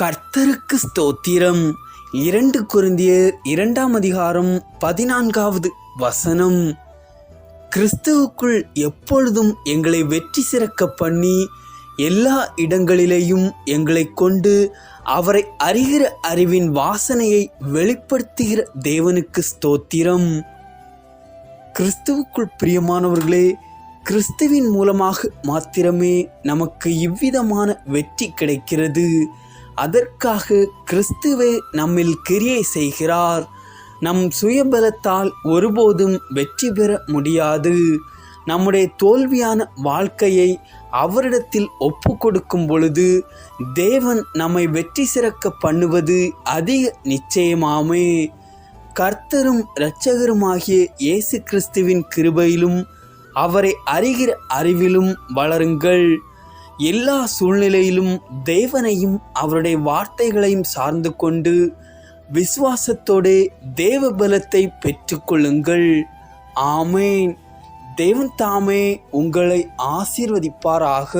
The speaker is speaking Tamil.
கர்த்தருக்கு ஸ்தோத்திரம். இரண்டு குருந்தியர் இரண்டாம் அதிகாரம் பதினான்காவது வசனம். கிறிஸ்துவுக்குள் எப்பொழுதும் எங்களை வெற்றி சிறக்க பண்ணி எல்லா இடங்களிலேயும் எங்களை கொண்டு அவரை அறிகிற அறிவின் வாசனையை வெளிப்படுத்துகிற தேவனுக்கு ஸ்தோத்திரம். கிறிஸ்துவுக்குள் பிரியமானவர்களே கிறிஸ்துவின் மூலமாக மாத்திரமே நமக்கு இவ்விதமான வெற்றி கிடைக்கிறது. அதற்காக கிறிஸ்துவே நம்மில் கிரியை செய்கிறார். நம் சுயபலத்தால் ஒருபோதும் வெற்றி பெற முடியாது. நம்முடைய தோல்வியான வாழ்க்கையை அவரிடத்தில் ஒப்பு கொடுக்கும் பொழுது தேவன் நம்மை வெற்றி சிறக்க பண்ணுவது அதிக நிச்சயமாமே. கர்த்தரும் இரட்சகருமாகிய இயேசு கிறிஸ்துவின் கிருபையிலும் அவரை அறிகிற அறிவிலும் வளருங்கள். எல்லா சூழ்நிலையிலும் தேவனையும் அவருடைய வார்த்தைகளையும் சார்ந்து கொண்டு விசுவாசத்தோடு தேவ பலத்தை பெற்றுக்கொள்ளுங்கள். ஆமேன். தேவன் தாமே உங்களை ஆசீர்வதிப்பாராக.